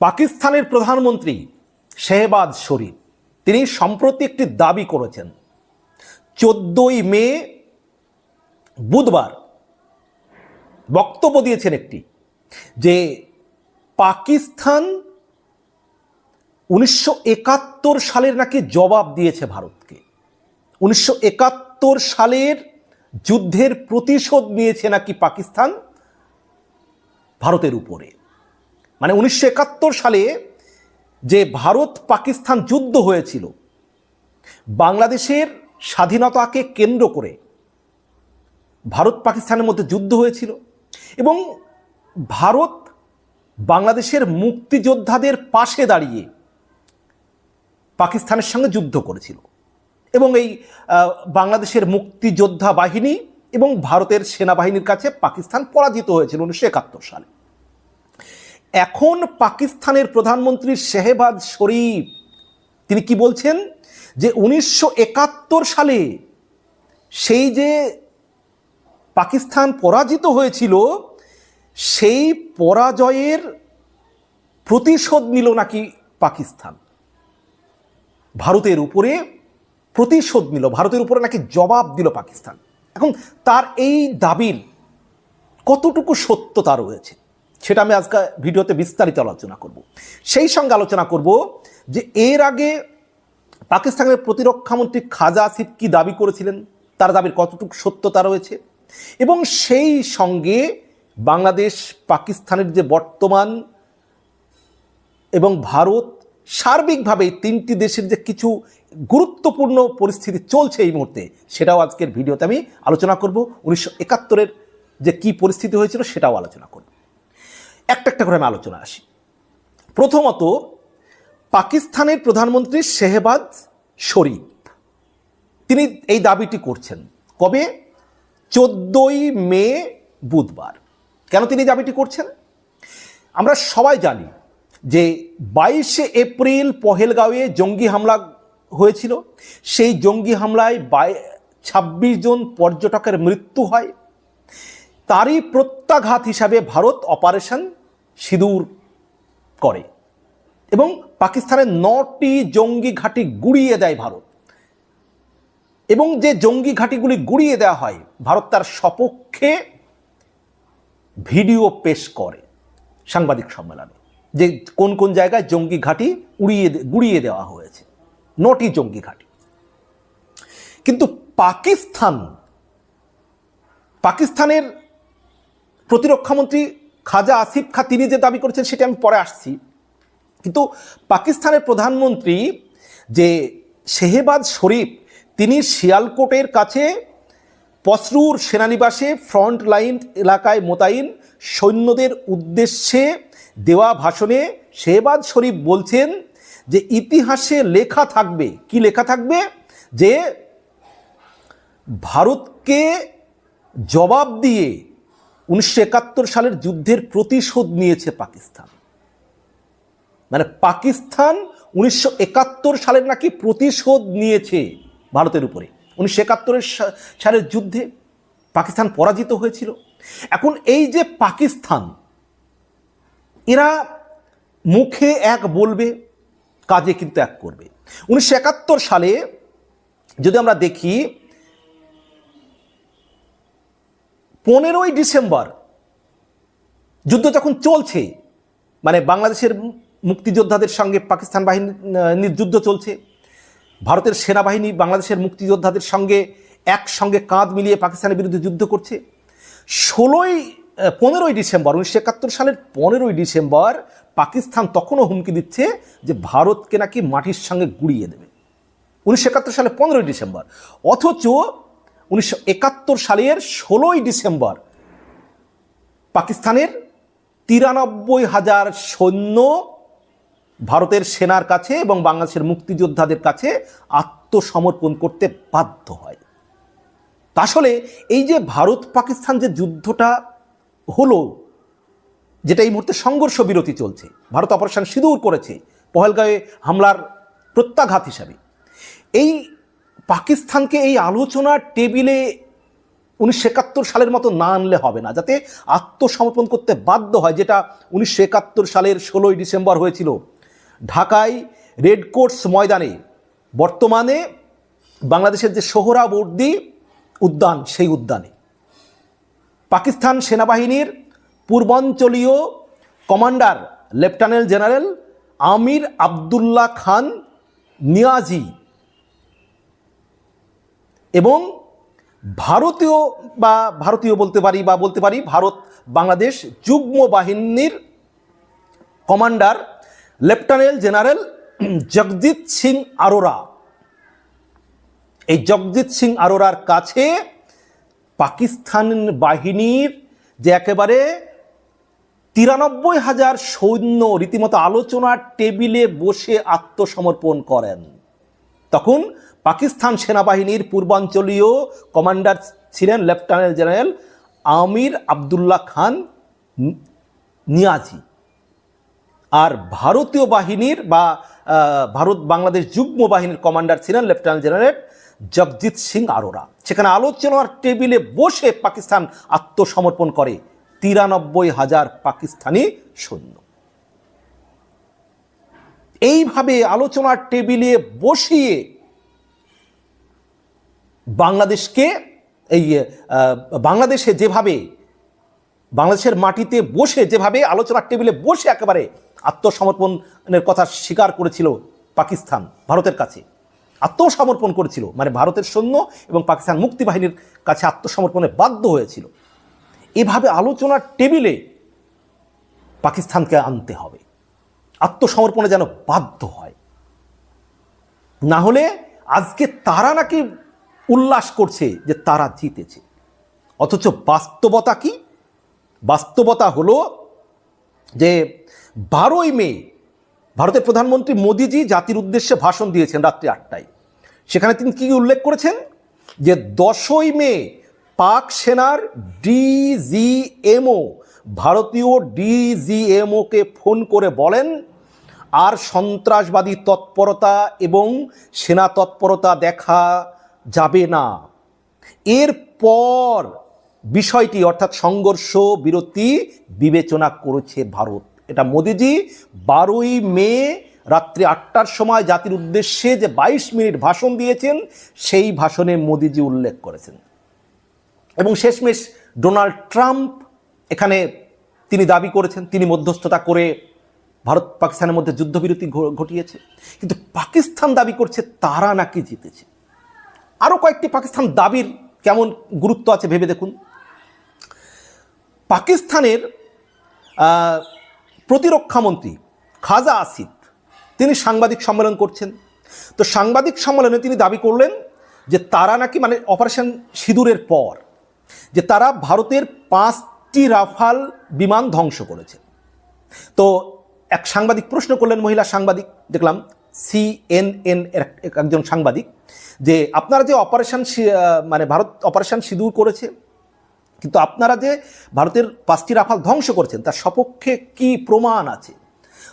পাকিস্তানের প্রধানমন্ত্রী শেহবাজ শরীফ, তিনি সম্প্রতি একটি দাবি করেছেন, চোদ্দই মে বুধবার বক্তব্য দিয়েছেন একটি, যে পাকিস্তান উনিশশো একাত্তর সালের নাকি জবাব দিয়েছে ভারতকে। উনিশশো একাত্তর সালের যুদ্ধের প্রতিশোধ নিয়েছে নাকি পাকিস্তান ভারতের উপরে। মানে উনিশশো একাত্তর সালে যে ভারত পাকিস্তান যুদ্ধ হয়েছিল, বাংলাদেশের স্বাধীনতাকে কেন্দ্র করে ভারত পাকিস্তানের মধ্যে যুদ্ধ হয়েছিল এবং ভারত বাংলাদেশের মুক্তিযোদ্ধাদের পাশে দাঁড়িয়ে পাকিস্তানের সঙ্গে যুদ্ধ করেছিল এবং এই বাংলাদেশের মুক্তিযোদ্ধা বাহিনী এবং ভারতের সেনাবাহিনীর কাছে পাকিস্তান পরাজিত হয়েছিল উনিশশো একাত্তর সালে। এখন পাকিস্তানের প্রধানমন্ত্রী শেহবাজ শরীফ, তিনি কি বলছেন? যে উনিশশো একাত্তর সালে সেই যে পাকিস্তান পরাজিত হয়েছিল, সেই পরাজয়ের প্রতিশোধ নিল নাকি পাকিস্তান? ভারতের উপরে প্রতিশোধ নিল, ভারতের উপরে নাকি জবাব দিল পাকিস্তান? এখন তার এই দাবির কতটুকু সত্যতা রয়েছে? সেটা আমি আজকে ভিডিওতে বিস্তারিত আলোচনা করব। সেই সঙ্গে আলোচনা করব যে এর আগে পাকিস্তানের প্রতিরক্ষামন্ত্রী খাজা আসিফ কি দাবি করেছিলেন? তার দাবির কতটুকু সত্যতা রয়েছে? এবং সেই সঙ্গে বাংলাদেশ, পাকিস্তানের যে বর্তমান এবং ভারত, সার্বিকভাবে তিনটি দেশের যে কিছু গুরুত্বপূর্ণ পরিস্থিতি চলছে এই মুহূর্তে, সেটাও আজকের ভিডিওতে আমি আলোচনা করব। উনিশশো একাত্তরের যে কি পরিস্থিতি হয়েছিল, সেটাও আলোচনা করব। একটা একটা করে আমি আলোচনা আসি। প্রথমত, পাকিস্তানের প্রধানমন্ত্রী শেহবাজ শরীফ, তিনি এই দাবিটি করছেন। কবে? চোদ্দই মে বুধবার। কেন তিনি দাবিটি করছেন? আমরা সবাই জানি যে বাইশে এপ্রিল পহেলগাঁওয়ে জঙ্গি হামলা হয়েছিল। সেই জঙ্গি হামলায় বাই ছাব্বিশ জন পর্যটকের মৃত্যু হয়। তারই প্রত্যাঘাত হিসাবে ভারত অপারেশন সিঁদুর করে এবং পাকিস্তানের নটি জঙ্গি ঘাঁটি গুড়িয়ে দেয় ভারত। এবং যে জঙ্গি ঘাঁটিগুলি গুড়িয়ে দেওয়া হয়, ভারত তার সপক্ষে ভিডিও পেশ করে সাংবাদিক সম্মেলনে যে কোন কোন জায়গায় জঙ্গি ঘাঁটি উড়িয়ে গুড়িয়ে দেওয়া হয়েছে। নটি জঙ্গি ঘাঁটি। কিন্তু পাকিস্তান, পাকিস্তানের প্রতিরক্ষামন্ত্রী খাজা আসিফ খা, তিনি যে দাবি করেছেন সেটা আমি পরে আসছি। কিন্তু পাকিস্তানের প্রধানমন্ত্রী যে শেহবাজ শরীফ, তিনি শিয়ালকোটের কাছে পসরুর সেনানিবাসে ফ্রন্ট লাইন এলাকায় মোতায়েন সৈন্যদের উদ্দেশ্যে দেওয়া ভাষণে শেহবাজ শরীফ বলছেন যে ইতিহাসে লেখা থাকবে, কি লেখা থাকবে? যে ভারতকে জবাব দিয়ে উনিশশো একাত্তর সালের যুদ্ধের প্রতিশোধ নিয়েছে পাকিস্তান। মানে পাকিস্তান উনিশশো একাত্তর সালের নাকি প্রতিশোধ নিয়েছে ভারতের উপরে। উনিশশো একাত্তরের সালের যুদ্ধে পাকিস্তান পরাজিত হয়েছিল। এখন এই যে পাকিস্তান, এরা মুখে এক বলবে, কাজে কিন্তু এক করবে। উনিশশো একাত্তর সালে যদি আমরা দেখি পনেরোই ডিসেম্বর যুদ্ধ যখন চলছে মানে বাংলাদেশের মুক্তিযোদ্ধাদের সঙ্গে পাকিস্তান বাহিনীর যুদ্ধ চলছে, ভারতের সেনাবাহিনী বাংলাদেশের মুক্তিযোদ্ধাদের সঙ্গে একসঙ্গে কাঁধ মিলিয়ে পাকিস্তানের বিরুদ্ধে যুদ্ধ করছে। ষোলোই পনেরোই ডিসেম্বর, উনিশশো একাত্তর সালের পনেরোই ডিসেম্বর পাকিস্তান তখনও হুমকি দিচ্ছে যে ভারতকে নাকি মাটির সঙ্গে গুড়িয়ে দেবে। উনিশশো একাত্তর সালে পনেরোই ডিসেম্বর, অথচ উনিশশো একাত্তর সালের ষোলোই ডিসেম্বর পাকিস্তানের তিরানব্বই হাজার সৈন্য ভারতের সেনার কাছে এবং বাংলাদেশের মুক্তিযোদ্ধাদের কাছে আত্মসমর্পণ করতে বাধ্য হয়। আসলে এই যে ভারত পাকিস্তান যে যুদ্ধটা হলো, যেটা এই মুহূর্তে সংঘর্ষ বিরতি চলছে, ভারত অপারেশন সিঁদুর করেছে, পহেলগাঁয়ে হামলার প্রত্যাঘাত হিসাবে। এই পাকিস্তানকে এই আলোচনার টেবিলে উনিশশো একাত্তর সালের মতো না আনলে হবে না, যাতে আত্মসমর্পণ করতে বাধ্য হয়, যেটা উনিশশো একাত্তর সালের ষোলোই ডিসেম্বর হয়েছিল। ঢাকায় রেড কোর্টস ময়দানে বর্তমানে বাংলাদেশের যে সোহরাবর্দী উদ্যান, সেই উদ্যানে পাকিস্তান সেনাবাহিনীর পূর্বাঞ্চলীয় commander, lieutenant general Amir Abdullah Khan Niazi এবং ভারতীয় বা ভারতীয় বলতে পারি বা বলতে পারি ভারত, বাংলাদেশ যুগ্ম বাহিনীর commander, lieutenant general Jagjit Singh Arora. এই জগজিৎ সিং আরোরার কাছে পাকিস্তান বাহিনীর যে একেবারে তিরানব্বই হাজার সৈন্য রীতিমতো আলোচনার টেবিলে বসে আত্মসমর্পণ করেন। তখন পাকিস্তান সেনাবাহিনীর পূর্বাঞ্চলীয় কমান্ডার ছিলেন লেফটেন্যান্ট জেনারেল আমির আবদুল্লাহ খান নিয়াজি। আর ভারতীয় বাহিনীর বা ভারত বাংলাদেশ যুগ্ম বাহিনীর কমান্ডার ছিলেন লেফটেন্যান্ট জেনারেল জগজিৎ সিং আরোরা। সেখানে আলোচনার টেবিলে বসে পাকিস্তান আত্মসমর্পণ করে তিরানব্বই হাজার পাকিস্তানি সৈন্য। এইভাবে আলোচনার টেবিলে বসিয়ে বাংলাদেশকে, এই বাংলাদেশে যেভাবে, বাংলাদেশের মাটিতে বসে যেভাবে আলোচনার টেবিলে বসে একেবারে আত্মসমর্পণের কথা স্বীকার করেছিল পাকিস্তান, ভারতের কাছে। আত্মসমর্পণ করেছিল মানে ভারতের সৈন্য এবং পাকিস্তান মুক্তি বাহিনীর কাছে আত্মসমর্পণে বাধ্য হয়েছিল। এভাবে আলোচনার টেবিলে পাকিস্তানকে আনতে হবে। আত্মসমর্পণে যেন বাধ্য হয়। না হলে আজকে তারা নাকি উল্লাস করছে যে তারা জিতেছে। অথচ বাস্তবতা কি? বাস্তবতা হলো যে বারোই মে ভারতের প্রধানমন্ত্রী মোদিজি জাতির উদ্দেশ্যে ভাষণ দিয়েছেন রাত্রি আটটায়। সেখানে তিনি কি উল্লেখ করেছেন? যে দশই মে পাক সেনার ডিজিএমও ভারতীয় ডিজিএমওকে ফোন করে বলেন, আর সন্ত্রাসবাদী তৎপরতা এবং সেনা তৎপরতা দেখা যাবে না। এরপর বিষয়টি, অর্থাৎ সংঘর্ষ, বিরতি বিবেচনা করেছে ভারত। এটা মোদিজি বারোই মে রাত্রি আটটার সময় জাতির উদ্দেশ্যে যে বাইশ মিনিট ভাষণ দিয়েছেন, সেই ভাষণে মোদিজি উল্লেখ করেছেন। এবং শেষমেশ ডোনাল্ড ট্রাম্প এখানে তিনি দাবি করেছেন, তিনি মধ্যস্থতা করে ভারত পাকিস্তানের মধ্যে যুদ্ধবিরতি ঘটিয়েছে। কিন্তু পাকিস্তান দাবি করছে তারা নাকি জিতেছে। আরও কয়েকটি পাকিস্তান দাবির কেমন গুরুত্ব আছে ভেবে দেখুন। পাকিস্তানের প্রতিরক্ষামন্ত্রী খাজা আসিফ তিনি সাংবাদিক সম্মেলন করছেন। তো সাংবাদিক সম্মেলনে তিনি দাবি করলেন যে তারা নাকি মানে অপারেশন সিঁদুরের পর, যে তারা ভারতের পাঁচটি রাফাল বিমান ধ্বংস করেছে। তো এক সাংবাদিক প্রশ্ন করলেন, মহিলা সাংবাদিক, দেখলাম সিএনএন এর এক- একজন সাংবাদিক যে আপনারা যে অপারেশন মানে ভারত অপারেশন সিঁদুর করেছে, কিন্তু আপনারা যে ভারতের পাঁচটি রাফাল ধ্বংস করেছেন, তার সপক্ষে কি প্রমাণ আছে?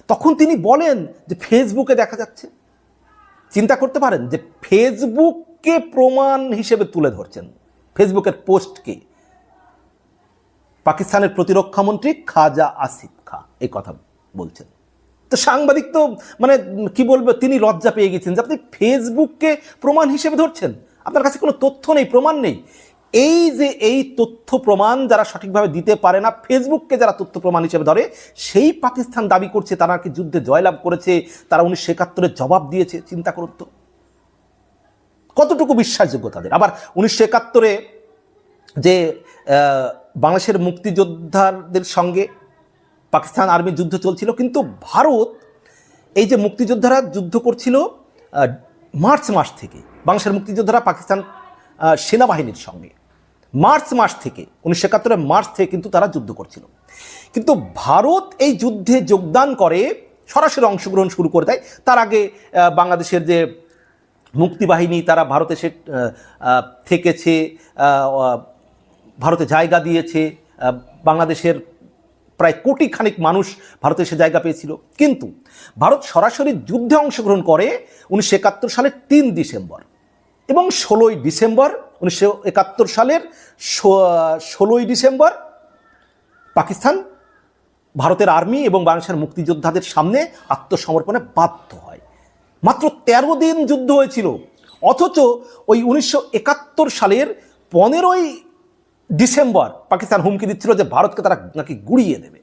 তখন তিনি বলেন যে ফেসবুকে দেখা যাচ্ছে। চিন্তা করতে পারেন যে ফেসবুককে প্রমাণ হিসেবে তুলে ধরছেন। ফেসবুকের পোস্টকে পাকিস্তানের প্রতিরক্ষামন্ত্রী খাজা আসিফ খা, এই কথা বলছেন। তো সাংবাদিক তো মানে কি বলব, তিনি লজ্জা পেয়ে গেছেন যে আপনি ফেসবুককে প্রমাণ হিসেবে ধরছেন। আপনার কাছে কোনো তথ্য নেই, প্রমাণ নেই। এই যে এই তথ্য প্রমাণ যারা সঠিকভাবে দিতে পারে না, ফেসবুককে যারা তথ্য প্রমাণ হিসেবে ধরে, সেই পাকিস্তান দাবি করছে, তারা কি যুদ্ধে জয়লাভ করেছে, তারা উনিশশো একাত্তরের জবাব দিয়েছে, চিন্তা করুন তো। কতটুকু বিশ্বাসযোগ্য তাদের? আবার উনিশশো একাত্তরে যে বাংলাদেশের মুক্তিযোদ্ধাদের সঙ্গে পাকিস্তান আর্মির যুদ্ধ চলছিল, কিন্তু ভারত এই যে মুক্তিযোদ্ধারা যুদ্ধ করছিল মার্চ মাস থেকে, বাংলাদেশের মুক্তিযোদ্ধারা পাকিস্তান সেনাবাহিনীর সঙ্গে। মার্চ মাস থেকে, উনিশশো একাত্তরের মার্চ থেকে কিন্তু তারা যুদ্ধ করছিল। কিন্তু ভারত এই যুদ্ধে যোগদান করে, সরাসরি অংশগ্রহণ শুরু করে দেয়। তার আগে বাংলাদেশের যে মুক্তিবাহিনী তারা ভারতে সে থেকেছে ভারতে জায়গা দিয়েছে বাংলাদেশের প্রায় কোটি খানিক মানুষ ভারতে এসে জায়গা পেয়েছিল। কিন্তু ভারত সরাসরি যুদ্ধে অংশগ্রহণ করে উনিশশো একাত্তর সালের তিন ডিসেম্বর এবং ষোলোই ডিসেম্বর উনিশশো একাত্তর সালের ষোলোই ডিসেম্বর পাকিস্তান, ভারতের আর্মি এবং বাংলাদেশের মুক্তিযোদ্ধাদের সামনে আত্মসমর্পণে বাধ্য হয়। মাত্র তেরো দিন যুদ্ধ হয়েছিল, অথচ ওই উনিশশো একাত্তর সালের পনেরোই ডিসেম্বর পাকিস্তান হুমকি দিচ্ছিল যে ভারতকে তারা নাকি গুড়িয়ে দেবে।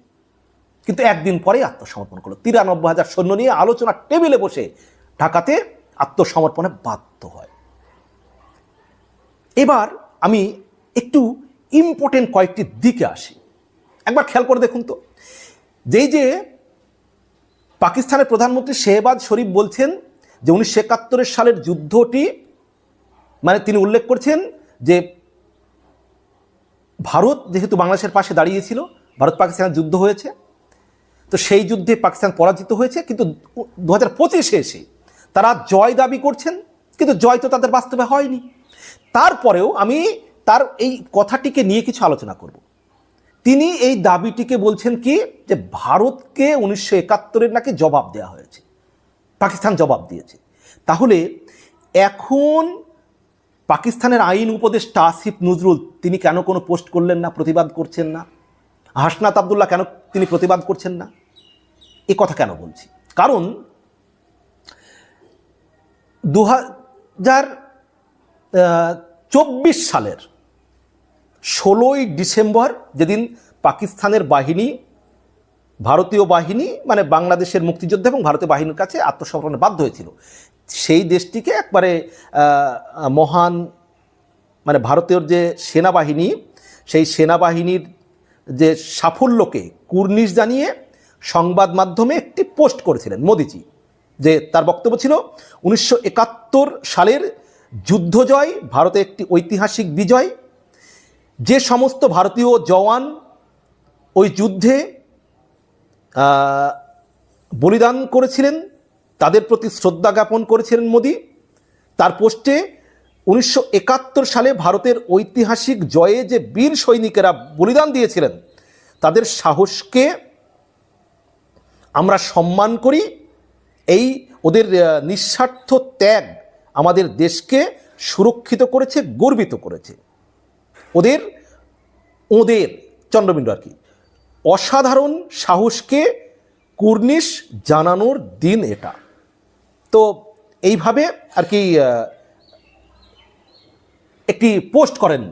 কিন্তু একদিন পরেই আত্মসমর্পণ করল। তিরানব্বই হাজার সৈন্য নিয়ে আলোচনার টেবিলে বসে ঢাকাতে আত্মসমর্পণে বাধ্য হয়। এবার আমি একটু ইম্পর্টেন্ট কয়েকটি দিকে আসি। একবার খেয়াল করে দেখুন তো। যেই যে পাকিস্তানের প্রধানমন্ত্রী শেহবাজ শরীফ বলছেন যে উনিশশো একাত্তরের সালের যুদ্ধটি মানে তিনি উল্লেখ করছেন যে ভারত যেহেতু বাংলাদেশের পাশে দাঁড়িয়েছিল, ভারত পাকিস্তানের যুদ্ধ হয়েছে, তো সেই যুদ্ধে পাকিস্তান পরাজিত হয়েছে, কিন্তু দু হাজার পঁচিশে এসে তারা জয় দাবি করছেন, কিন্তু জয় তো তাদের বাস্তবে হয়নি। তারপরেও আমি তার এই কথাটিকে নিয়ে কিছু আলোচনা করব। তিনি এই দাবিটিকে বলছেন কি, যে ভারতকে উনিশশো একাত্তরের নাকি জবাব দেওয়া হয়েছে, পাকিস্তান জবাব দিয়েছে। তাহলে এখন পাকিস্তানের আইন উপদেষ্টা আসিফ নজরুল, তিনি কেন কোনো পোস্ট করলেন না, প্রতিবাদ করছেন না? হাসনাত আবদুল্লাহ কেন তিনি প্রতিবাদ করছেন না? এ কথা কেন বলছি? কারণ দু হাজার চব্বিশ সালের ষোলোই ডিসেম্বর যেদিন পাকিস্তানের বাহিনী, ভারতীয় বাহিনী মানে বাংলাদেশের মুক্তিযোদ্ধা এবং ভারতীয় বাহিনীর কাছে আত্মসমর্পণে বাধ্য হয়েছিল সেই দেশটিকে একবারে মহান মানে ভারতীয় যে সেনাবাহিনী, সেই সেনাবাহিনীর যে সাফল্যকে কুর্নিশ জানিয়ে সংবাদ মাধ্যমে একটি পোস্ট করেছিলেন মোদিজি, যে তার বক্তব্য ছিল, উনিশশো একাত্তর সালের যুদ্ধজয় ভারতে একটি ঐতিহাসিক বিজয়। যে সমস্ত ভারতীয় জওয়ান ওই যুদ্ধে বলিদান করেছিলেন তাদের প্রতি শ্রদ্ধা জ্ঞাপন করেছিলেন মোদি। তার পোস্টে উনিশশো একাত্তর সালে ভারতের ঐতিহাসিক জয়ে যে বীর সৈনিকেরা বলিদান দিয়েছিলেন, তাদের সাহসকে আমরা সম্মান করি। এই ওদের নিঃস্বার্থ ত্যাগ আমাদের দেশকে সুরক্ষিত করেছে, গর্বিত করেছে। ওদের ওদের, চন্দ্রবিন্দু আর কি, অসাধারণ সাহসকে কুর্নিশ জানানোর দিন এটা। তো এইভাবে আর কি একটি পোস্ট করেন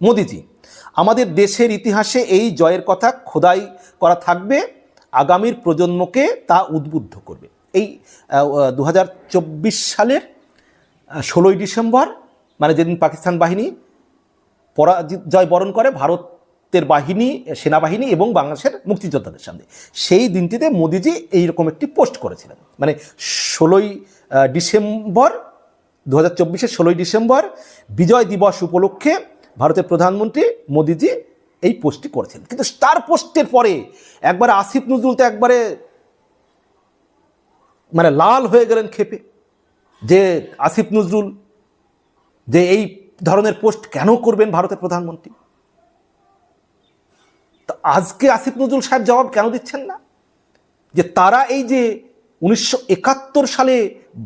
মোদিজি। আমাদের দেশের ইতিহাসে এই জয়ের কথা খোদাই করা থাকবে, আগামীর প্রজন্মকে তা উদ্বুদ্ধ করবে। এই দু হাজার চব্বিশ সালের ষোলোই ডিসেম্বর মানে যেদিন পাকিস্তান বাহিনী পরাজয় বরণ করে ভারতের বাহিনী, সেনাবাহিনী এবং বাংলাদেশের মুক্তিযোদ্ধাদের সামনে। সেই দিনটিতে মোদিজি এইরকম একটি পোস্ট করেছিলেন। মানে ষোলোই ডিসেম্বর দু হাজার চব্বিশের ষোলোই ডিসেম্বর, বিজয় দিবস উপলক্ষে ভারতের প্রধানমন্ত্রী মোদিজি এই পোস্টটি করেছেন। কিন্তু তার পোস্টের পরে একবারে আসিফ নজরুল তো একবারে মানে লাল হয়ে গেলেন খেপে। যে আসিফ নজরুল, যে এই ধরনের পোস্ট কেন করবেন ভারতের প্রধানমন্ত্রী? তো আজকে আসিফ নজরুল সাহেব জবাব কেন দিচ্ছেন না? যে তারা এই যে উনিশশো একাত্তর সালে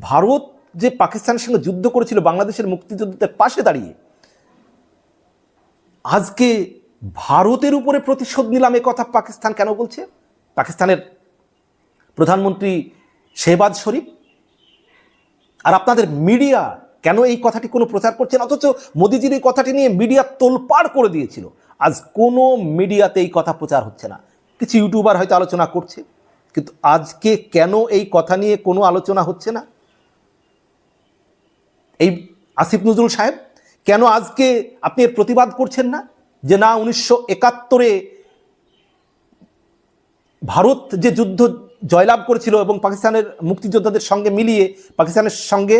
ভারত যে পাকিস্তানের সঙ্গে যুদ্ধ করেছিল বাংলাদেশের মুক্তিযোদ্ধাদের পাশে দাঁড়িয়ে, আজকে ভারতের উপরে প্রতিশোধ নিলাম এ কথা পাকিস্তান কেন বলছে? পাকিস্তানের প্রধানমন্ত্রী শেহবাজ শরীফ? আর আপনাদের মিডিয়া কেন এই কথাটি কোনো প্রচার করছেন অথচ মোদিজির এই কথাটি নিয়ে মিডিয়া তোলপাড় করে দিয়েছিল। আজ কোনো মিডিয়াতে এই কথা প্রচার হচ্ছে না। কিছু ইউটিউবার হয়তো আলোচনা করছে, কিন্তু আজকে কেন এই কথা নিয়ে কোনো আলোচনা হচ্ছে না? এই আসিফ নজরুল সাহেব, কেন আজকে আপনি এর প্রতিবাদ করছেন না? যে না, উনিশশো একাত্তরে ভারত যে যুদ্ধ জয়লাভ করেছিল এবং পাকিস্তানের মুক্তিযোদ্ধাদের সঙ্গে মিলিয়ে, পাকিস্তানের সঙ্গে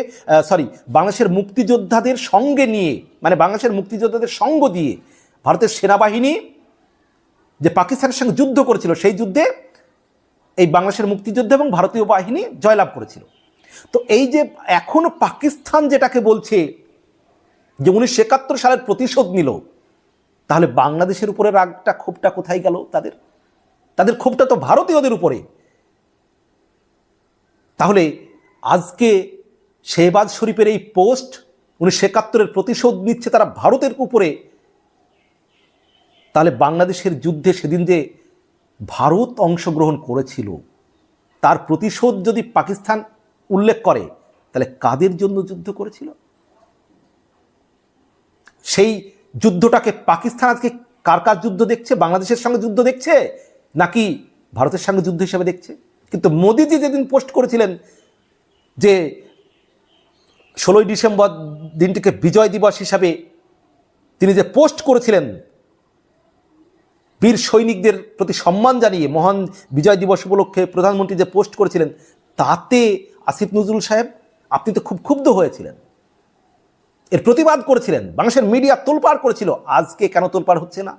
সরি বাংলাদেশের মুক্তিযোদ্ধাদের সঙ্গে নিয়ে মানে বাংলাদেশের মুক্তিযোদ্ধাদের সঙ্গ দিয়ে ভারতের সেনাবাহিনী যে পাকিস্তানের সঙ্গে যুদ্ধ করেছিল, সেই যুদ্ধে এই বাংলাদেশের মুক্তিযোদ্ধা এবং ভারতীয় বাহিনী জয়লাভ করেছিল। তো এই যে এখনও পাকিস্তান যেটাকে বলছে, যে উনিশশো একাত্তর সালের প্রতিশোধ নিল, তাহলে বাংলাদেশের উপরে রাগটা ক্ষোভটা কোথায় গেল তাদের? তাদের ক্ষোভটা তো ভারতীয়দের উপরে। তাহলে আজকে শেহবাজ শরীফের এই পোস্ট উনিশশো একাত্তরের প্রতিশোধ নিচ্ছে তারা ভারতের উপরে তাহলে বাংলাদেশের যুদ্ধে সেদিন যে ভারত অংশগ্রহণ করেছিল, তার প্রতিশোধ যদি পাকিস্তান উল্লেখ করে, তাহলে কাদের জন্য যুদ্ধ করেছিল? সেই যুদ্ধটাকে পাকিস্তান আজকে কার কার যুদ্ধ দেখছে? বাংলাদেশের সঙ্গে যুদ্ধ দেখছে? নাকি ভারতের সঙ্গে যুদ্ধ হিসেবে দেখছে? কিন্তু মোদিজি যেদিন পোস্ট করেছিলেন যে ষোলোই ডিসেম্বর দিনটিকে বিজয় দিবস হিসাবে তিনি যে পোস্ট করেছিলেন বীর সৈনিকদের প্রতি সম্মান জানিয়ে মহান বিজয় দিবস উপলক্ষে প্রধানমন্ত্রী যে পোস্ট করেছিলেন, তাতে আসিফ নজরুল সাহেব, আপনি তো খুব ক্ষুব্ধ হয়েছিলেন। এর প্রতিবাদ করেছিলেন, বাংলাদেশের মিডিয়া তোলপাড় করেছিল, আজকে কেন তোলপাড় হচ্ছে না?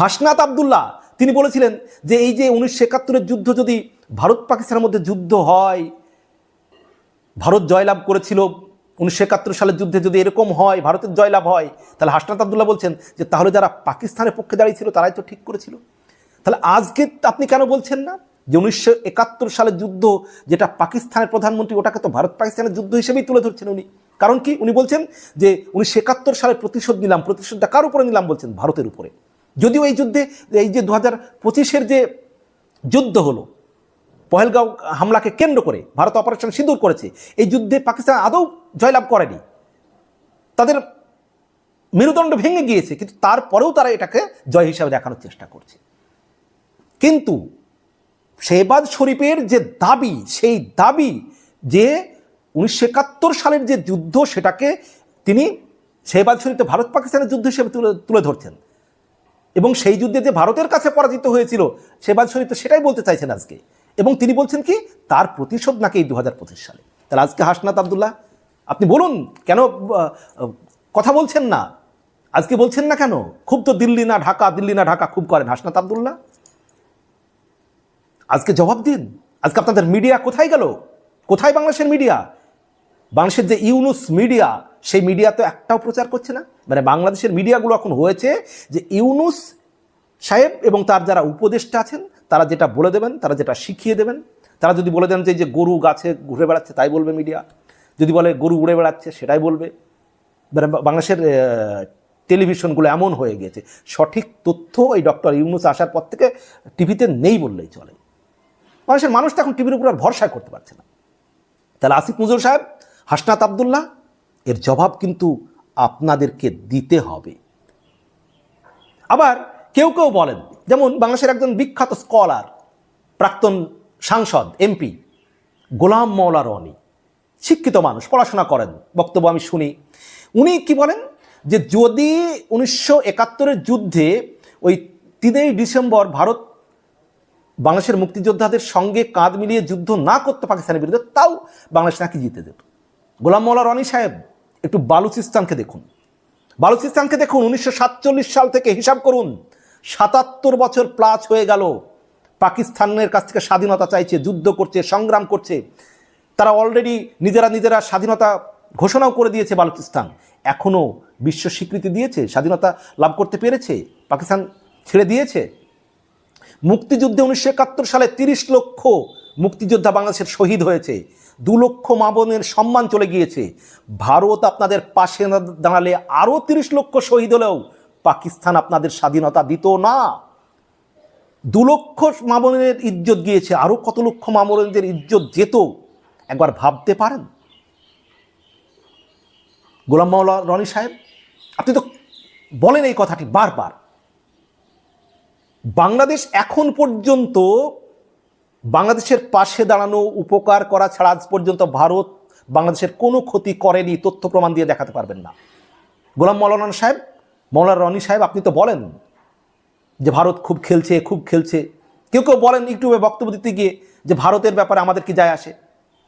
হাসনাত আবদুল্লাহ, তিনি বলেছিলেন যে এই যে উনিশশো একাত্তরের যুদ্ধ যদি ভারত পাকিস্তানের মধ্যে যুদ্ধ হয়, ভারত জয়লাভ করেছিল উনিশশো একাত্তর সালের যুদ্ধে যদি এরকম হয়, ভারতের জয়লাভ হয়, তাহলে হাসনাত আবদুল্লাহ বলছেন যে তাহলে যারা পাকিস্তানের পক্ষে দাঁড়িয়েছিল তারাই তো ঠিক করেছিল। তাহলে আজকে আপনি কেন বলছেন না যে উনিশশো একাত্তর সালের যুদ্ধ, যেটা পাকিস্তানের প্রধানমন্ত্রী, ওটাকে তো ভারত পাকিস্তানের যুদ্ধ হিসেবেই তুলে ধরছেন উনি। কারণ কি? উনি বলছেন যে উনিশশো একাত্তর সালে প্রতিশোধ নিলাম, প্রতিশোধটা কার উপরে নিলাম বলছেন? ভারতের উপরে। যদিও এই যুদ্ধে, এই যে দু হাজার পঁচিশের যে যুদ্ধ হলো পহেলগাঁও হামলাকে কেন্দ্র করে ভারত অপারেশন সিঁদুর করেছে। এই যুদ্ধে পাকিস্তান আদৌ জয়লাভ করেনি। তাদের মেরুদণ্ড ভেঙে গিয়েছে, কিন্তু তারপরেও তারা এটাকে জয় হিসাবে দেখানোর চেষ্টা করছে। কিন্তু শেহবাজ শরীফের যে দাবি, সেই দাবি যে উনিশশো একাত্তর সালের যে যুদ্ধ, সেটাকে তিনি শেহবাজ শরীফ তো ভারত পাকিস্তানের যুদ্ধ হিসেবে তুলে তুলে ধরছেন। এবং সেই যুদ্ধে যে ভারতের কাছে পরাজিত হয়েছিল, শেহবাজ শরীফ তো সেটাই বলতে চাইছেন আজকে। এবং তিনি বলছেন কি, তার প্রতিশোধ নাকি এই দু হাজার পঁচিশ সালে। তাহলে আজকে হাসনাত আবদুল্লাহ, আপনি বলুন, কেন কথা বলছেন না? আজকে বলছেন না কেন? খুব তো দিল্লি না ঢাকা, দিল্লি না ঢাকা খুব করেন হাসনাত আবদুল্লাহ। আজকে জবাব দিন। আজকে আপনাদের মিডিয়া কোথায় গেল? কোথায় বাংলাদেশের মিডিয়া? বাংলাদেশের যে ইউনুস মিডিয়া, সেই মিডিয়া তো একটাও প্রচার করছে না। মানে বাংলাদেশের মিডিয়াগুলো এখন হয়েছে যে ইউনুস সাহেব এবং তার যারা উপদেষ্টা আছেন তারা যেটা বলে দেবেন, তারা যেটা শিখিয়ে দেবেন। তারা যদি বলে দেন যে গরু গাছে ঘুরে বেড়াচ্ছে, তাই বলবে মিডিয়া যদি বলে গরু উড়ে বেড়াচ্ছে, সেটাই বলবে। বাংলাদেশের টেলিভিশনগুলো এমন হয়ে গিয়েছে। সঠিক তথ্য এই ডক্টর ইউনুস আসার পর থেকে টিভিতে নেই বললেই চলে। বাংলাদেশের মানুষ তো এখন টিভির উপর আর ভরসা করতে পারছে না। তাহলে আসিফ নজরুল সাহেব, হাসনাত আবদুল্লাহ, এর জবাব কিন্তু আপনাদেরকে দিতে হবে। আবার কেউ কেউ বলেন যেমন বাংলাদেশের একজন বিখ্যাত স্কলার, প্রাক্তন সাংসদ, এমপি, গোলাম মৌলা রনি, শিক্ষিত মানুষ, পড়াশোনা করেন, বক্তব্য আমি শুনি। উনি কি বলেন? যে যদি উনিশশো একাত্তরের যুদ্ধে ওই তিনই ডিসেম্বর ভারত বাংলাদেশের মুক্তিযোদ্ধাদের সঙ্গে কাঁধ মিলিয়ে যুদ্ধ না করতে পাকিস্তানের বিরুদ্ধে, তাও বাংলাদেশ নাকি জিতে যেত। গোলাম মৌলা রনি সাহেব, একটু বালুচিস্তানকে দেখুন। বালুচিস্তানকে দেখুন, উনিশশো সাতচল্লিশ সাল থেকে হিসাব করুন। সাতাত্তর বছর প্লাস হয়ে গেল। পাকিস্তানের কাছ থেকে স্বাধীনতা চাইছে, যুদ্ধ করছে, সংগ্রাম করছে। তারা অলরেডি নিজেরা নিজেরা স্বাধীনতা ঘোষণাও করে দিয়েছে বালুচিস্তান। এখনও বিশ্ব স্বীকৃতি দিয়েছে, স্বাধীনতা লাভ করতে পেরেছে, পাকিস্তান ছেড়ে দিয়েছে। মুক্তিযুদ্ধে উনিশশো একাত্তর সালে তিরিশ লক্ষ মুক্তিযোদ্ধা বাংলাদেশের শহীদ হয়েছে। দু লক্ষ মা বোনের সম্মান চলে গিয়েছে। ভারত আপনাদের পাশে দাঁড়ালে আরও তিরিশ লক্ষ শহীদ হলেও পাকিস্তান আপনাদের স্বাধীনতা দিত না। দু লক্ষ মা বোনের ইজ্জত গিয়েছে আরও কত লক্ষ মা বোনদের ইজ্জত যেত, একবার ভাবতে পারেন? গোলাম মাওলা রনি সাহেব, আপনি তো বলেন এই কথাটি বারবার। বাংলাদেশ এখন পর্যন্ত বাংলাদেশের পাশে দাঁড়ানো, উপকার করা ছাড়া আজ পর্যন্ত ভারত বাংলাদেশের কোনো ক্ষতি করেনি, তথ্য প্রমাণ দিয়ে দেখাতে পারবেন না। গোলাম মৌলানা সাহেব মৌলানা রনি সাহেব, আপনি তো বলেন যে ভারত খুব খেলছে খুব খেলছে। কেউ কেউ বলেন ইউটিউবে বক্তব্য দিতে গিয়ে যে ভারতের ব্যাপারে আমাদের কি যায় আসে।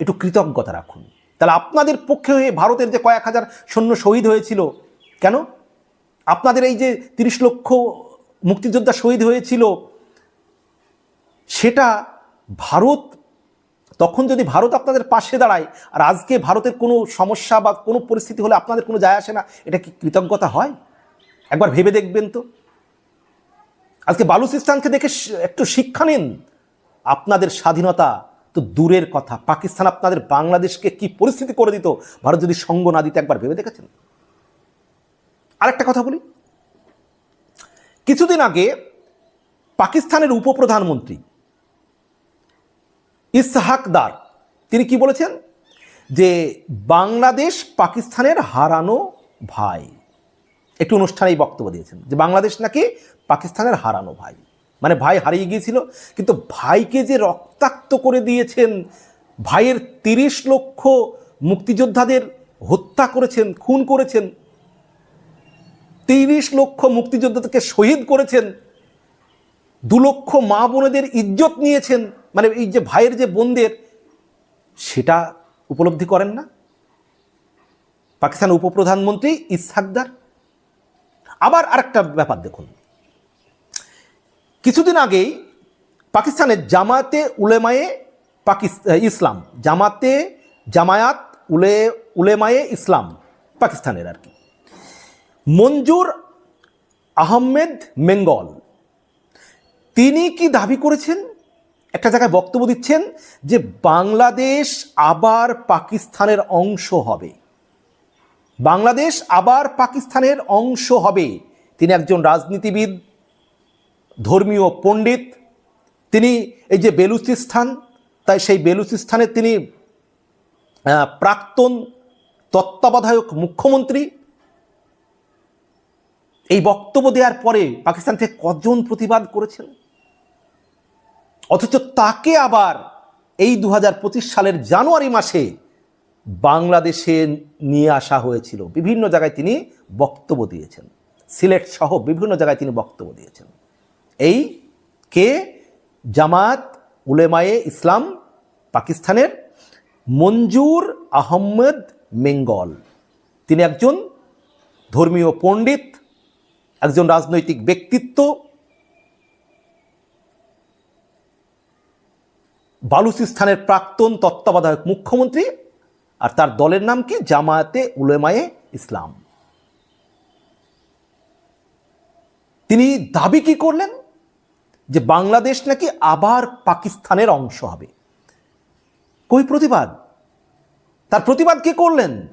একটু কৃতজ্ঞতা রাখুন। তাহলে আপনাদের পক্ষে হয়ে ভারতের যে কয়েক হাজার সৈন্য শহীদ হয়েছিল, কেন? আপনাদের এই যে তিরিশ লক্ষ মুক্তিযোদ্ধা শহীদ হয়েছিল, সেটা ভারত, তখন যদি ভারত আপনাদের পাশে দাঁড়ায়, আর আজকে ভারতের কোনো সমস্যা বা কোনো পরিস্থিতি হলে আপনাদের কোনো যায় আসে না, এটা কি কৃতজ্ঞতা হয়? একবার ভেবে দেখবেন তো। আজকে বালুচিস্তানকে দেখে একটু শিক্ষা নিন। আপনাদের স্বাধীনতা তো দূরের কথা। পাকিস্তান আপনাদের বাংলাদেশকে কি পরিস্থিতি করে দিত? ভারত যদি সঙ্গ না দিতে, একবার ভেবে দেখেছেন? আরেকটা কথা বলি। কিছুদিন আগে পাকিস্তানের উপপ্রধানমন্ত্রী ইসহাকদার তিনি কি বলেছেন? যে বাংলাদেশ পাকিস্তানের হারানো ভাই। একটি অনুষ্ঠানেই বক্তব্য দিয়েছেন যে বাংলাদেশ নাকি পাকিস্তানের হারানো ভাই। মানে ভাই হারিয়ে গিয়েছিল, কিন্তু ভাইকে যে রক্তাক্ত করে দিয়েছেন, ভাইয়ের তিরিশ লক্ষ মুক্তিযোদ্ধাদের হত্যা করেছেন, খুন করেছেন, তিরিশ লক্ষ মুক্তিযোদ্ধাকে শহীদ করেছেন, দু লক্ষ মা বোনেদের ইজ্জত নিয়েছেন মানে এই যে ভাইয়ের যে বোনদের, সেটা উপলব্ধি করেন না? পাকিস্তানের উপপ্রধানমন্ত্রী ইসহাকদার আবার আরেকটা ব্যাপার দেখুন। কিছুদিন আগেই পাকিস্তানের জামাতে উলেমায়ে পাকিস্তান ইসলাম, জামাতে জামায়াত উলে উলেমায়ে ইসলাম পাকিস্তানের আর কি। মঞ্জুর আহমেদ মেঙ্গল, তিনি কি দাবি করেছেন? একটা জায়গায় বক্তব্য দিচ্ছেন যে বাংলাদেশ আবার পাকিস্তানের অংশ হবে। বাংলাদেশ আবার পাকিস্তানের অংশ হবে। তিনি একজন রাজনীতিবিদ, ধর্মীয় পণ্ডিত। তিনি এই যে বেলুচিস্তান তাই সেই বেলুচিস্তানের তিনি প্রাক্তন তত্ত্বাবধায়ক মুখ্যমন্ত্রী। এই বক্তব্য দেওয়ার পরে পাকিস্তান থেকে কজন প্রতিবাদ করেছেন? অথচ তাকে আবার এই দু হাজার পঁচিশ সালের জানুয়ারি মাসে বাংলাদেশে নিয়ে আসা হয়েছিল। বিভিন্ন জায়গায় তিনি বক্তব্য দিয়েছেন। সিলেট সহ বিভিন্ন জায়গায় তিনি বক্তব্য দিয়েছেন। এই কে? জামাত উলেমায়ে ইসলাম পাকিস্তানের মঞ্জুর আহমেদ মেঙ্গল। তিনি একজন ধর্মীয় পণ্ডিত, একজন রাজনৈতিক ব্যক্তিত্ব। বালুচিস্তানের প্রাক্তন তত্ত্বাবধায়ক মুখ্যমন্ত্রী আর তার দলের নাম কি? জামায়াতে উলেমায়ে ইসলাম। তিনি দাবি কি করলেন? যে বাংলাদেশ নাকি আবার পাকিস্তানের অংশ হবে। কই প্রতিবাদ? তার প্রতিবাদ কে করলেন?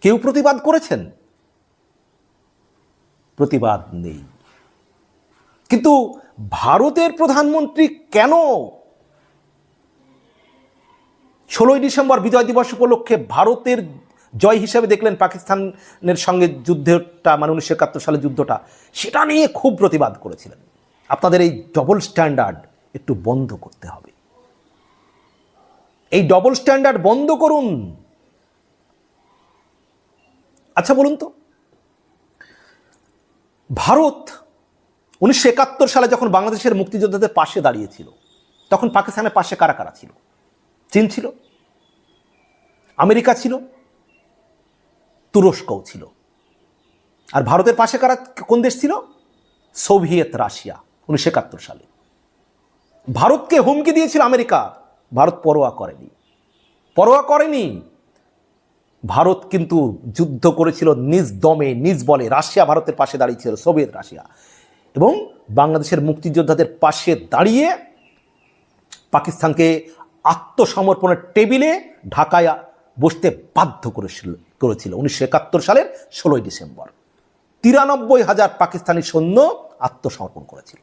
কেউ প্রতিবাদ করেছেন? প্রতিবাদ নেই। কিন্তু ভারতের প্রধানমন্ত্রী কেন ষোলোই ডিসেম্বর বিজয় দিবস উপলক্ষে ভারতের জয় হিসেবে দেখলেন পাকিস্তানের সঙ্গে যুদ্ধটা মানে উনিশশো একাত্তর সালের যুদ্ধটা, সেটা নিয়ে খুব প্রতিবাদ করেছিলেন। আপনাদের এই ডবল স্ট্যান্ডার্ড একটু বন্ধ করতে হবে। এই ডবল স্ট্যান্ডার্ড বন্ধ করুন। আচ্ছা বলুন তো। ভারত উনিশশো একাত্তর সালে যখন বাংলাদেশের মুক্তিযোদ্ধাদের পাশে দাঁড়িয়েছিল, তখন পাকিস্তানের পাশে কারা কারা ছিল? চীন ছিল, আমেরিকা ছিল, তুরস্কও ছিল। আর ভারতের পাশে কারা কোন দেশ ছিল? সোভিয়েত রাশিয়া, উনিশশো একাত্তর সালে। ভারতকে হুমকি দিয়েছিল আমেরিকা। ভারত পরোয়া করেনি। পরোয়া করেনি। ভারত কিন্তু যুদ্ধ করেছিল নিজ দমে, নিজ বলে। রাশিয়া ভারতের পাশে দাঁড়িয়েছিল সোভিয়েত রাশিয়া। এবং বাংলাদেশের মুক্তিযোদ্ধাদের পাশে দাঁড়িয়ে পাকিস্তানকে আত্মসমর্পণের টেবিলে ঢাকায় বসতে বাধ্য করেছিল করেছিল। উনিশশো একাত্তর সালের ষোলোই ডিসেম্বর। তিরানব্বই হাজার পাকিস্তানি সৈন্য আত্মসমর্পণ করেছিল।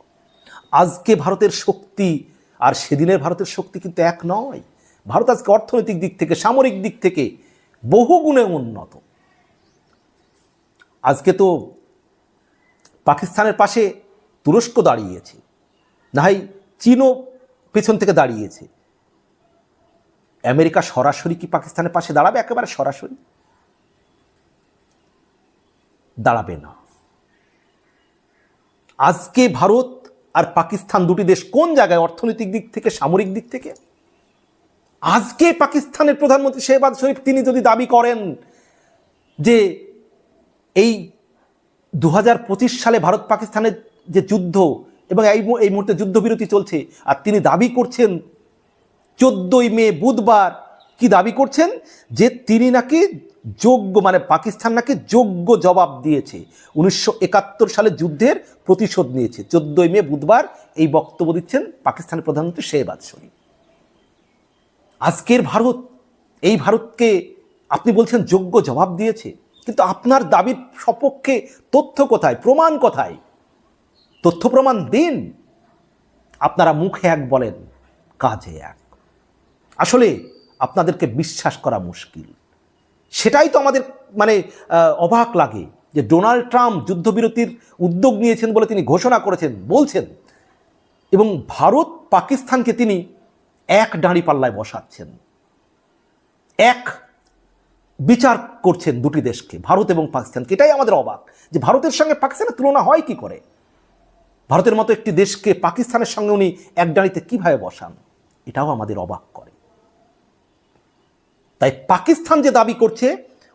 আজকে ভারতের শক্তি, আর সেদিনের ভারতের শক্তি কিন্তু এক নয়। ভারত আজকে অর্থনৈতিক দিক থেকে, সামরিক দিক থেকে বহু গুণে উন্নত। আজকে তো পাকিস্তানের পাশে তুরস্ক দাঁড়িয়েছে। না হয় চীনও পেছন থেকে দাঁড়িয়েছে। আমেরিকা সরাসরি কি পাকিস্তানের পাশে দাঁড়াবে? একেবারে সরাসরি। দাঁড়াবে না। আজকে ভারত আর পাকিস্তান দুটি দেশ কোন জায়গায় অর্থনৈতিক দিক থেকে, সামরিক দিক থেকে? আজকে পাকিস্তানের প্রধানমন্ত্রী শেহবাজ শরীফ, তিনি যদি দাবি করেন যে এই দু হাজার পঁচিশ সালে ভারত পাকিস্তানের যে যুদ্ধ এবং এই এই মুহূর্তে যুদ্ধবিরতি চলছে, আর তিনি দাবি করছেন চোদ্দই মে বুধবার কি দাবি করছেন? যে তিনি নাকি যোগ্য মানে পাকিস্তান নাকি যোগ্য জবাব দিয়েছে। উনিশশো একাত্তর সালে যুদ্ধের প্রতিশোধ নিয়েছে। চোদ্দই মে বুধবার এই বক্তব্য দিচ্ছেন পাকিস্তানের প্রধানমন্ত্রী শেহবাজ শরীফ। আজকের ভারত, এই ভারতকে আপনি বলছেন যোগ্য জবাব দিয়েছে, কিন্তু আপনার দাবির সপক্ষে তথ্য কোথায়? প্রমাণ কোথায়? তথ্য প্রমাণ দিন। আপনারা মুখে এক বলেন, কাজে এক। আসলে আপনাদেরকে বিশ্বাস করা মুশকিল। সেটাই তো আমাদের মানে অবাক লাগে যে ডোনাল্ড ট্রাম্প যুদ্ধবিরতির উদ্যোগ নিয়েছেন বলে তিনি ঘোষণা করেছেন, বলছেন। এবং ভারত পাকিস্তানকে তিনি এক দাঁড়ি পাল্লায় বসাচ্ছেন। এক বিচার করছেন দুটি দেশকে, ভারত এবং পাকিস্তানকে। এটাই আমাদের অবাক যে ভারতের সঙ্গে পাকিস্তানের তুলনা হয় কি করে? ভারতের মতো একটি দেশকে পাকিস্তানের সঙ্গে উনি এক ডাঁড়িতে কীভাবে বসান? এটাও আমাদের অবাক করে। তাই পাকিস্তান যে দাবি করছে,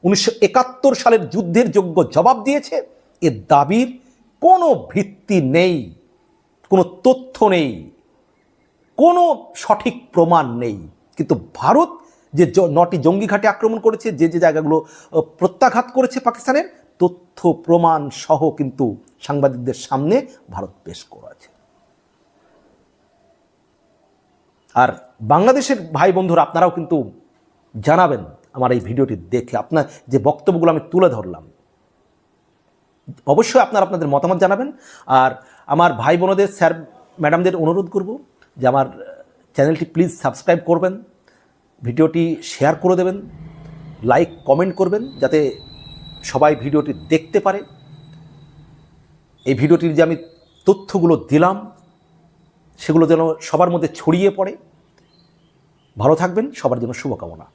উনিশশো একাত্তর সালের যুদ্ধের যোগ্য জবাব দিয়েছে, এ দাবির কোনো ভিত্তি নেই, কোনো তথ্য নেই, কোনো সঠিক প্রমাণ নেই। কিন্তু ভারত যে নটি জঙ্গি ঘাটে আক্রমণ করেছে, যে যে জায়গাগুলো প্রত্যাঘাত করেছে পাকিস্তানের, তথ্য, প্রমাণ সহ কিন্তু সাংবাদিকদের সামনে ভারত পেশ করেছে আর বাংলাদেশের ভাই বন্ধুরা, আপনারাও কিন্তু জানাবেন আমার এই ভিডিওটি দেখে। আপনার যে বক্তব্যগুলো আমি তুলে ধরলাম, অবশ্যই আপনার আপনাদের মতামত জানাবেন। আর আমার ভাই বোনদের, স্যার ম্যাডামদের অনুরোধ করব যে আমার চ্যানেলটি প্লিজ সাবস্ক্রাইব করবেন, ভিডিওটি শেয়ার করে দেবেন, লাইক, কমেন্ট করবেন, যাতে সবাই ভিডিওটি দেখতে পারে। এই ভিডিওটির যে আমি তথ্যগুলো দিলাম, সেগুলো যেন সবার মধ্যে ছড়িয়ে পড়ে। ভালো থাকবেন, সবার জন্য শুভকামনা।